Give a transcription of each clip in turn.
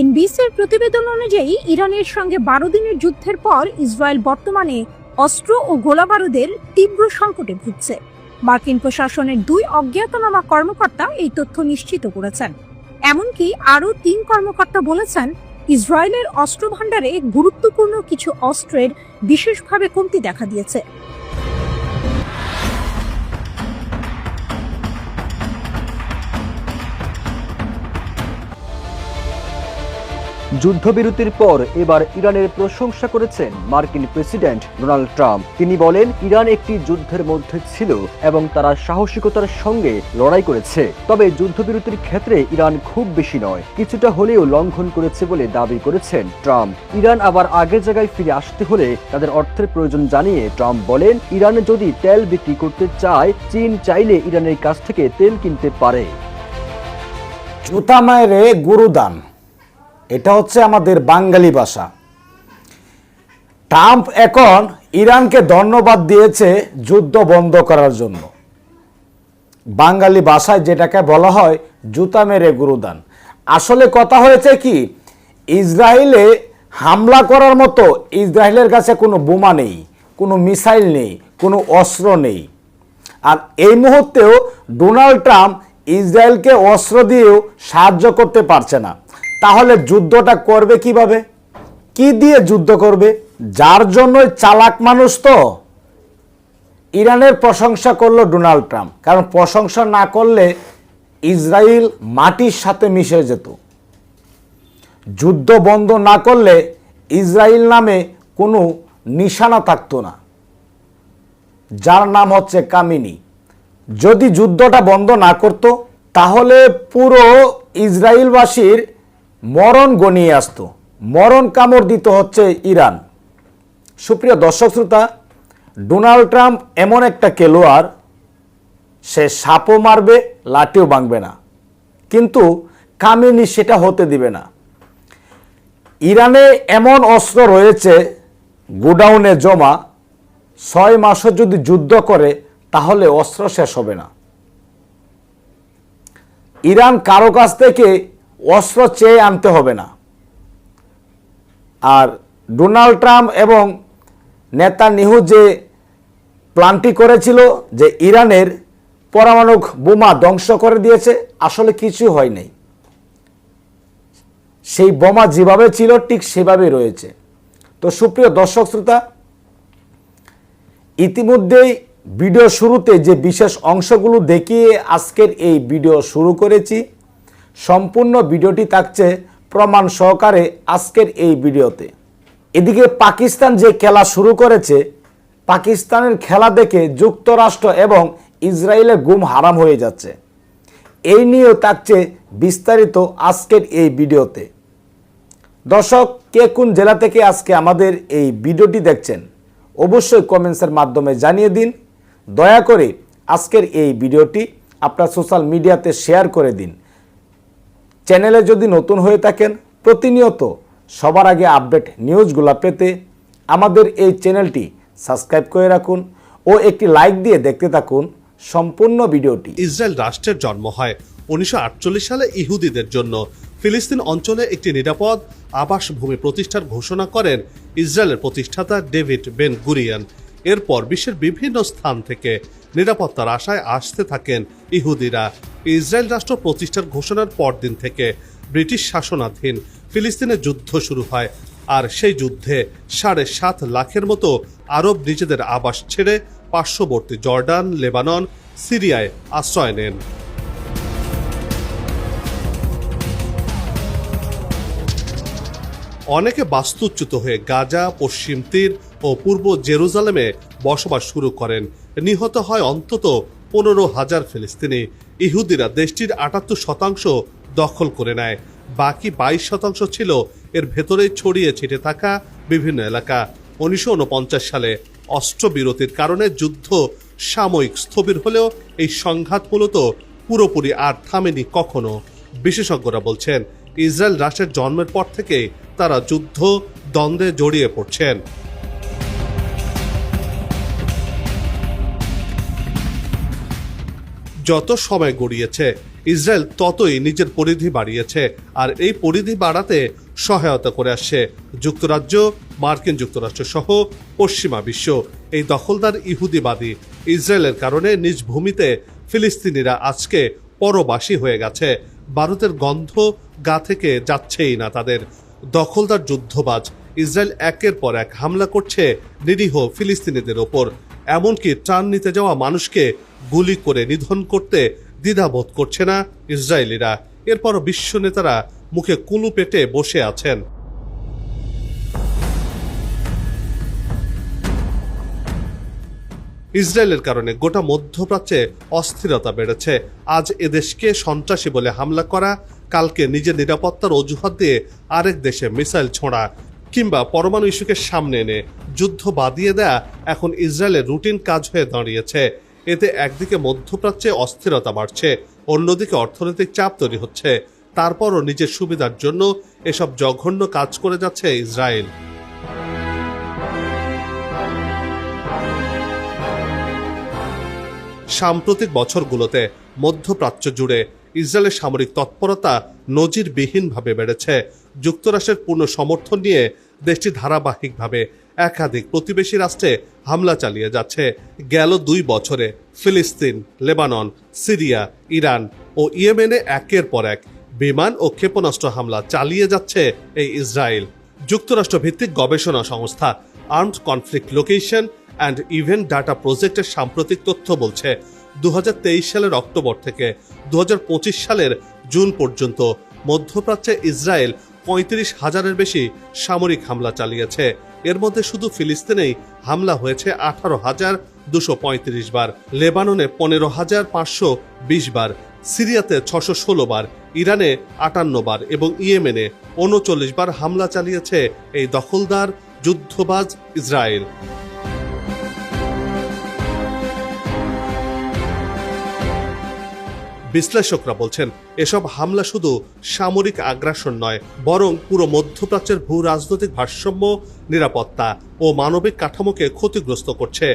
এনবিসির প্রতিবেদন অনুযায়ী, ইরানের সঙ্গে বারো দিনের যুদ্ধের পর ইসরায়েল বর্তমানে অস্ত্র ও গোলাবারুদের তীব্র সংকটে ভুগছে। মার্কিন প্রশাসনের দুই অজ্ঞাতনামা কর্মকর্তা এই তথ্য নিশ্চিত করেছেন। এমনকি আরও তিন কর্মকর্তা বলেছেন, ইসরায়েলের অস্ত্র ভাণ্ডারে গুরুত্বপূর্ণ কিছু অস্ত্রের বিশেষভাবে কমতি দেখা দিয়েছে। যুদ্ধবিরতির পর এবার ইরানের প্রশংসা করেছেন মার্কিন প্রেসিডেন্ট ডোনাল্ড ট্রাম্প। তিনি বলেন, ইরান একটি যুদ্ধের মধ্যে ছিল এবং তারা সাহসিকতার সঙ্গে লড়াই করেছে। তবে যুদ্ধবিরতির ক্ষেত্রে ইরান খুব বেশি নয়, কিছুটা হলেও লঙ্ঘন করেছে বলে দাবি করেছেন ট্রাম্প। ইরান আবার আগের জায়গায় ফিরে আসতে হলে তাদের অর্থের প্রয়োজন জানিয়ে ট্রাম্প বলেন, ইরান যদি তেল বিক্রি করতে চায়, চীন চাইলে ইরানের কাছ থেকে তেল কিনতে পারে। জুতা মায়েরে গুরুদান। এটা হচ্ছে আমাদের বাঙালি ভাষা। ট্রাম্প এখন ইরানকে ধন্যবাদ দিয়েছে যুদ্ধ বন্ধ করার জন্য। বাঙালি ভাষায় যেটাকে বলা হয় জুতা মেরে গুরুদান। আসলে কথা হয়েছে কি, ইসরায়েলে হামলা করার মতো ইসরায়েলের কাছে কোনো বোমা নেই, কোনো মিসাইল নেই, কোনো অস্ত্র নেই। আর এই মুহূর্তেও ডোনাল্ড ট্রাম্প ইসরায়েলকে অস্ত্র দিয়েও সাহায্য করতে পারছে না। তাহলে যুদ্ধটা করবে কীভাবে? কি দিয়ে যুদ্ধ করবে? যার জন্যই চালাক মানুষ তো। ইরানের প্রশংসা করল ডোনাল্ড ট্রাম্প। কারণ প্রশংসা না করলে ইসরায়েল মাটির সাথে মিশে যেত। যুদ্ধ বন্ধ না করলে ইসরায়েল নামে কোনো নিশানা থাকতো না। যার নাম হচ্ছে কামিনী। যদি যুদ্ধটা বন্ধ না করত, তাহলে পুরো ইসরায়েলবাসীর মরণ গনিয়ে আসতো। মরণ কামড় দিত হচ্ছে ইরান। সুপ্রিয় দর্শক শ্রোতা, ডোনাল্ড ট্রাম্প এমন একটা খেলোয়াড়, সে সাপও মারবে, লাঠিও ভাঙবে না। কিন্তু কামিনী সেটা হতে দিবে না। ইরানে এমন অস্ত্র রয়েছে, গোডাউনে জমা, ছয় মাসও যদি যুদ্ধ করে, তাহলে অস্ত্র শেষ হবে না। ইরান কারও কাছ থেকে অস্ত্র চেয়ে আনতে হবে না। আর ডোনাল্ড ট্রাম্প এবং নেতা নিহু যে প্ল্যানটি করেছিল যে ইরানের পরমাণু বোমা ধ্বংস করে দিয়েছে, আসলে কিছু হয় নাই সেই বোমা যেভাবে ছিল, ঠিক সেভাবেই রয়েছে। তো সুপ্রিয় দর্শক শ্রোতা, ইতিমধ্যেই ভিডিও শুরুতে যে বিশেষ অংশগুলো দেখিয়ে আজকের এই ভিডিও শুরু করেছি সম্পূর্ণ ভিডিওটি থাকছে প্রমাণ সহকারে আজকের এই ভিডিওতে। এদিকে পাকিস্তান যে খেলা শুরু করেছে, পাকিস্তানের খেলা দেখে যুক্তরাষ্ট্র এবং ইসরায়েলের গুম হারাম হয়ে যাচ্ছে। এই নিয়েও থাকছে বিস্তারিত আজকের এই ভিডিওতে। দর্শক, কে কোন জেলা থেকে আজকে আমাদের এই ভিডিওটি দেখছেন, অবশ্যই কমেন্টসের মাধ্যমে জানিয়ে দিন। দয়া করে আজকের এই ভিডিওটি আপনার সোশ্যাল মিডিয়াতে শেয়ার করে দিন। চ্যানেলে যদি নতুন হয়ে থাকেন, প্রতিনিয়ত সবার আগে আপডেট নিউজগুলো পেতে আমাদের এই চ্যানেলটি সাবস্ক্রাইব করে রাখুন ও একটি লাইক দিয়ে দেখতে থাকুন সম্পূর্ণ ভিডিওটি। ইসরায়েল রাষ্ট্রের জন্ম হয় উনিশশো আটচল্লিশ সালে ইহুদিদের জন্য। ফিলিস্তিন অঞ্চলে একটি নিরাপদ আবাসভূমি প্রতিষ্ঠার ঘোষণা করেন ইসরায়েলের প্রতিষ্ঠাতা ডেভিড বেন গুরিয়ান। এরপর বিশ্বের বিভিন্ন স্থান থেকে নিরাপত্তার আশায় আসতে থাকেন ইহুদিরা। ইসরায়েল রাষ্ট্র প্রতিষ্ঠার ঘোষণার পরদিন থেকে ব্রিটিশ শাসনাধীন ফিলিস্তিনের যুদ্ধ শুরু হয় আর সেই যুদ্ধে সাড়ে সাত লাখের মতো আরব নিজেদের আবাস ছেড়ে পার্শ্ববর্তী জর্ডান, লেবানন, সিরিয়ায় আশ্রয় নেন। অনেকে বাস্তুচ্যুত হয়ে গাজা, পশ্চিম তীর ও পূর্ব জেরুজালেমে বসবাস শুরু করেন। নিহত হয় অন্তত পনেরো হাজার ফিলিস্তিনি। ইহুদিরা দেশটির আটাত্তর শতাংশ দখল করে নেয়। বাকি বাইশ শতাংশ ছিল এর ভেতরে ছড়িয়ে ছিটে থাকা বিভিন্ন এলাকা। উনিশশো উনপঞ্চাশ সালে অস্ত্রবিরতির কারণে যুদ্ধ সাময়িক স্থবির হলেও এই সংঘাত মূলত পুরোপুরি আর থামেনি কখনো। বিশেষজ্ঞরা বলছেন, ইসরায়েল রাষ্ট্রের জন্মের পর থেকে তারা যুদ্ধ দ্বন্দ্বে জড়িয়ে পড়ছেন। যত সময় গড়িয়েছে, ইসরায়েল ততই নিজের পরিধি বাড়িয়েছে আর এই পরিধি বাড়াতে সহায়তা করে আসছে যুক্তরাজ্য, মার্কিন যুক্তরাষ্ট্র সহ পশ্চিমা বিশ্ব। এই দখলদার ইহুদিবাদী ইসরায়েলের কারণে নিজ ভূমিতে ফিলিস্তিনিরা আজকে পরবাসী হয়ে গেছে। ভারতের গন্ধ গা থেকে যাচ্ছেই না তাদের। দখলদার যুদ্ধবাজ ইসরায়েল একের পর এক হামলা করছে নিরীহ ফিলিস্তিনিদের ওপর। এমনকি ত্রাণ নিতে যাওয়া মানুষকে গুলি করে নিধন করতে দ্বিধাবোধ করছে না ইসরায়েলিরা। এরপরও বিশ্ব নেতারা মুখে কুলু পেটে বসে আছেন। ইসরায়েলের কারণে গোটা মধ্যপ্রাচ্যে অস্থিরতা বেড়েছে। আজ এদেশকে সন্ত্রাসী বলে হামলা করা, কালকে নিজের নিরাপত্তার অজুহাত দিয়ে আরেক দেশে মিসাইল ছোঁড়া, কিংবা পরমাণু ইস্যুকে সামনে এনে যুদ্ধ বাদিয়ে দেয়া, এখন ইসরায়েলের রুটিন কাজ হয়ে দাঁড়িয়েছে। এতে একদিকে মধ্যপ্রাচ্যে অস্থিরতা বাড়ছে, অন্যদিকে অর্থনৈতিক চাপ তৈরি হচ্ছে। তারপরও নিজের সুবিধার জন্য এসব জঘন্য কাজ করে যাচ্ছে ইসরায়েল। সাম্প্রতিক বছরগুলোতে মধ্যপ্রাচ্য জুড়ে ইসরায়েলের সামরিক তৎপরতা নজিরবিহীনভাবে বেড়েছে। যুক্তরাষ্ট্রের পূর্ণ সমর্থন নিয়ে দেশটি ধারাবাহিকভাবে একাধিক প্রতিবেশী রাষ্ট্রে হামলা চালিয়ে যাচ্ছে। গেল দুই বছরে ফিলিস্তিন, লেবানন, সিরিয়া, ইরান ও ইয়েমেনে একের পর এক বিমান ও ক্ষেপণাস্ত্র হামলা চালিয়ে যাচ্ছে এই ইসরায়েল। যুক্তরাষ্ট্র ভিত্তিক গবেষণা সংস্থা armed conflict location and event data প্রজেক্টের সাম্প্রতিক তথ্য বলছে দু হাজার তেইশ সালের অক্টোবর থেকে দু হাজার পঁচিশ সালের জুন পর্যন্ত মধ্যপ্রাচ্যে ইসরায়েল পঁয়ত্রিশ হাজারের বেশি সামরিক হামলা চালিয়েছে। এর মধ্যে শুধু ফিলিস্তিনেই হামলা হয়েছে আঠারো হাজার দুশো পঁয়ত্রিশ বার, লেবাননে পনেরো হাজার পাঁচশো বিশ বার, সিরিয়াতে ছশো ষোলো বার, ইরানে আটান্ন বার এবং ইয়েমেনে উনচল্লিশ বার হামলা চালিয়েছে এই দখলদার যুদ্ধবাজ ইসরায়েল। বিশ্লেষকরা বলছেন, এসব হামলা শুধু সামরিক আগ্রাসন নয়, বরং পুরো মধ্যপ্রাচ্যের ভূ রাজনৈতিক ভারসাম্য, নিরাপত্তা ও মানবিক কাঠামোকে ক্ষতিগ্রস্ত করছে।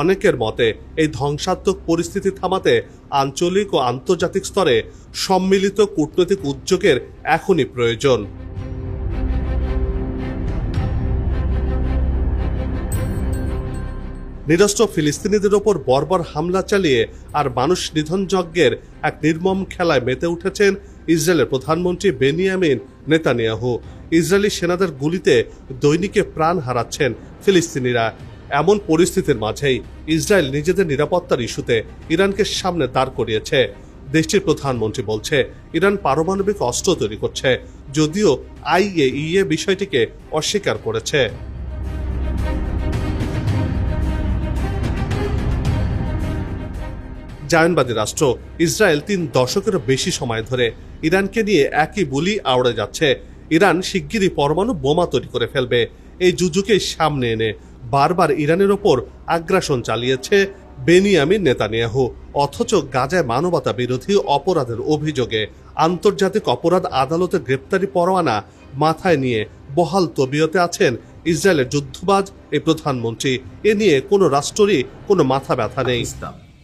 অনেকের মতে, এই ধ্বংসাত্মক পরিস্থিতি থামাতে আঞ্চলিক ও আন্তর্জাতিক স্তরে সম্মিলিত কূটনৈতিক উদ্যোগের এখনই প্রয়োজন। নিরস্ত্র ফিলিস্তিনিদের ওপর বর্বর হামলা চালিয়ে আর মানুষ নিধন যজ্ঞের এক নির্মম খেলায় মেতে উঠেছেন ইসরায়েলের প্রধানমন্ত্রী বেনিয়ামিন নেতানিয়াহু। ইসরায়েলি সেনাদের গুলিতে দৈনিকে প্রাণ হারাচ্ছেন ফিলিস্তিনিরা। এমন পরিস্থিতির মাঝেই ইসরায়েল নিজেদের নিরাপত্তার ইস্যুতে ইরানকে সামনে দাঁড় করিয়েছে। দেশটির প্রধানমন্ত্রী বলছে, ইরান পারমাণবিক অস্ত্র তৈরি করছে, যদিও আইএইএ বিষয়টিকে অস্বীকার করেছে। জায়নবাদী রাষ্ট্র ইসরায়েল তিন দশকেরও বেশি সময় ধরে ইরানকে নিয়ে একই বুলি আওড়ে যাচ্ছে। ইরান শিগগিরই পরমাণু বোমা তৈরি করে ফেলবে। এই যুযুকে সামনে এনে বারবার ইরানের ওপর আগ্রাসন চালিয়েছে বেনিয়ামিন নেতানিয়াহু। অথচ গাজায় মানবতা বিরোধী অপরাধের অভিযোগে আন্তর্জাতিক অপরাধ আদালতে গ্রেপ্তারি পরোয়ানা মাথায় নিয়ে বহাল তবিয়তে আছেন ইসরায়েলের যুদ্ধবাজ এই প্রধানমন্ত্রী। এ নিয়ে কোনো রাষ্ট্ররই কোনো মাথা ব্যথা নেই।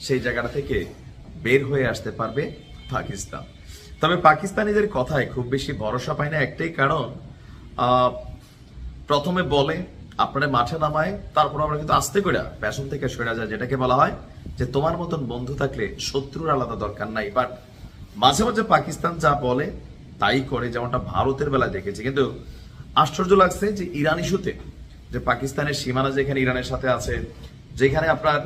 সেই জায়গাটা থেকে বের হয়ে আসতে পারবে পাকিস্তান। তবে পাকিস্তানিদের কথায় খুব বেশি ভরসা পায় না একটাই কারণ প্রথমে বলে, আপনারা মাঠে নামায়, তারপর আমরা কিন্তু আস্তে করে পেছন থেকে সরে যায় যেটাকে বলা হয় যে তোমার মতন বন্ধু থাকলে শত্রুর আলাদা দরকার নাই। বাট মাঝে মাঝে পাকিস্তান যা বলে, তাই করে, যেমনটা ভারতের বেলায় দেখেছি। কিন্তু আশ্চর্য লাগছে যে ইরান ইস্যুতে যে পাকিস্তানের সীমানা যেখানে ইরানের সাথে আছে, যেখানে আপনার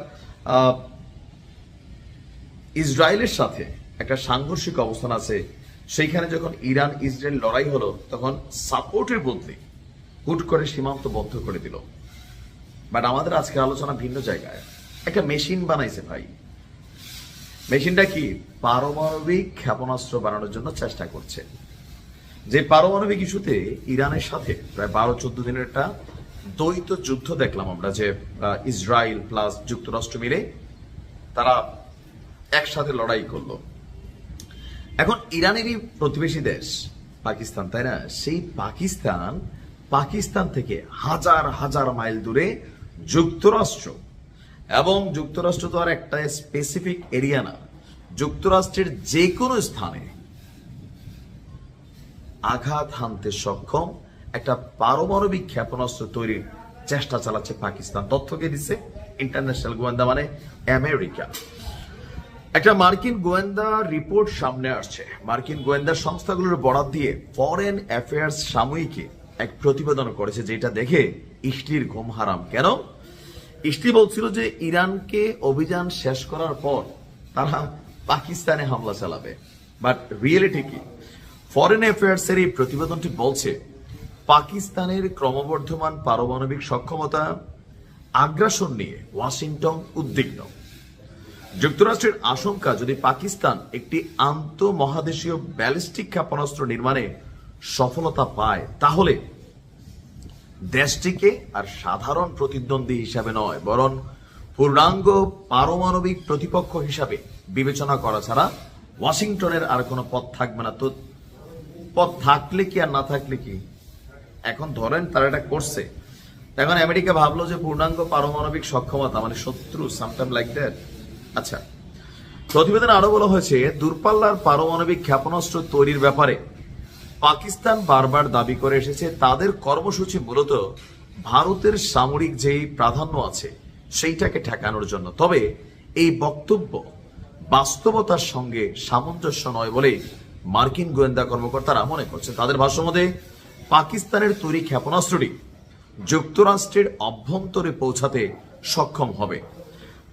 ইসরায়েলের সাথে একটা সাংঘর্ষিক অবস্থান আছে। সেইখানে যখন ইরান, ইসরায়েল লড়াই হলো, তখন সাপোর্টের বদলে হুট করে সীমান্ত বন্ধ করে দিল। বাট আমাদের আজকে আলোচনা ভিন্ন জায়গায়। একটা মেশিন বানাইছে ভাই। মেশিনটা কি? পারমাণবিক ক্ষেপণাস্ত্র বানানোর জন্য চেষ্টা করছে। যে পারমাণবিক ইস্যুতে ইরানের সাথে প্রায় বারো, চোদ্দ দিনের একটা দ্বৈত যুদ্ধ দেখলাম আমরা যে ইসরায়েল প্লাস যুক্তরাষ্ট্র মিলে তারা একসাথে লড়াই করল। এখন ইরানেরই প্রতিবেশী দেশ, পাকিস্তান, তাই না? সেই পাকিস্তান পাকিস্তান থেকে হাজার হাজার মাইল দূরে যুক্তরাষ্ট্র। এবং যুক্তরাষ্ট্র তো আর একটা স্পেসিফিক এরিয়া না। যুক্তরাষ্ট্রের যে কোনো স্থানে আঘাত হানতে সক্ষম একটা পারমাণবিক ক্ষেপণাস্ত্র তৈরির চেষ্টা চালাচ্ছে পাকিস্তান। তথ্যকে দিচ্ছে? ইন্টারন্যাশনাল গোয়েন্দা মানে আমেরিকা একটা মার্কিন গোয়েন্দা রিপোর্ট সামনে আসছে। মার্কিন গোয়েন্দা সংস্থাগুলোর বরাদ দিয়ে ফরেন অ্যাফেয়ার্স সাময়িকী এক প্রতিবেদন করেছে, যেটা দেখে ইষ্টির ঘুম হারাম। কেন? ইষ্টি বলছিল যে ইরানকে অভিযান শেষ করার পর তারা পাকিস্তানে হামলা চালাবে। বাট রিয়েলিটি কি? ফরেন অ্যাফেয়ার্স এর এই প্রতিবেদনটি বলছে, পাকিস্তানের ক্রমবর্ধমান পারমাণবিক সক্ষমতা আগ্রাসন নিয়ে ওয়াশিংটন উদ্বিগ্ন। যুক্তরাষ্ট্রের আশঙ্কা, যদি পাকিস্তান একটি আন্তঃমহাদেশীয় ব্যালিস্টিক ক্ষেপণাস্ত্র নির্মাণে সফলতা পায়, তাহলে দেশটিকে আর সাধারণ প্রতিদ্বন্দ্বী হিসাবে নয়, বরং পূর্ণাঙ্গ পারমাণবিক প্রতিপক্ষ হিসাবে বিবেচনা করা ছাড়া ওয়াশিংটনের আর কোনো পথ থাকবে না। তো পথ থাকলে কি আর না থাকলে কি? এখন ধরেন তারা এটা করছে। এখন আমেরিকা ভাবলো যে পূর্ণাঙ্গ পারমাণবিক সক্ষমতা মানে শত্রু সামটাইম লাইক দ্যাট আচ্ছা। প্রতিবেদনে আরও বলা হয়েছে, দূরপাল্লার পারমাণবিক ক্ষেপণাস্ত্র তৈরির ব্যাপারে পাকিস্তান বারবার দাবি করে এসেছে, তাদের কর্মসূচি মূলত ভারতের সামরিক যেই প্রাধান্য আছে, সেইটাকে ঠেকানোর জন্য। তবে এই বক্তব্য বাস্তবতার সঙ্গে সামঞ্জস্য নয় বলে মার্কিন গোয়েন্দা কর্মকর্তারা মনে করছে তাদের ভাষ্যমতে, পাকিস্তানের তৈরি ক্ষেপণাস্ত্রটি যুক্তরাষ্ট্রের অভ্যন্তরে পৌঁছাতে সক্ষম হবে।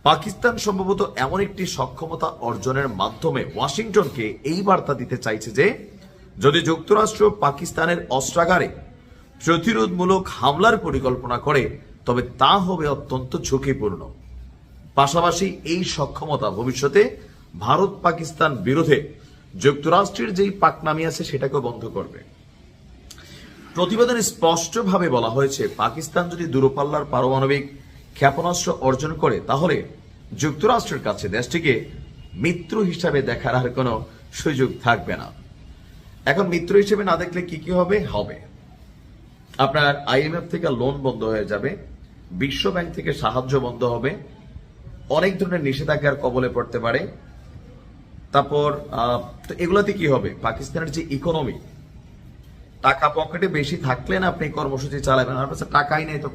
পাকিস্তান সম্ভবত এমন একটি সক্ষমতা অর্জনের মাধ্যমে ওয়াশিংটনকে এই বার্তা দিতে চাইছে যে, যদি যুক্তরাষ্ট্র পাকিস্তানের অস্ত্রাগারে প্রতিরোধমূলক হামলার পরিকল্পনা করে, তবে তা হবে অত্যন্ত ঝুঁকিপূর্ণ। পাশাপাশি এই সক্ষমতা ভবিষ্যতে ভারত পাকিস্তান বিরোধে যুক্তরাষ্ট্রের যেই পাকনামি আছে সেটাকেও বন্ধ করবে। প্রতিবেদনে স্পষ্টভাবে বলা হয়েছে, পাকিস্তান যদি দূরপাল্লার পারমাণবিক ক্ষেপণাস্ত্র অর্জন করে, তাহলে যুক্তরাষ্ট্রের কাছে দেশটিকে মিত্র হিসাবে দেখার আর কোনো সুযোগ থাকবে না। এখন মিত্র হিসেবে না দেখলে কি কি হবে? হবে। আপনার আইএমএফ থেকে লোন বন্ধ হয়ে যাবে বিশ্ব ব্যাংক থেকে সাহায্য বন্ধ হবে, অনেক ধরনের নিষেধাজ্ঞার কবলে পড়তে পারে। তারপর এগুলাতে কি হবে? পাকিস্তানের যে ইকোনমি টাকা পকেটে বেশি থাকলে না আপনি কর্মসূচি চালাবেন কাছে টাকাই নেই তো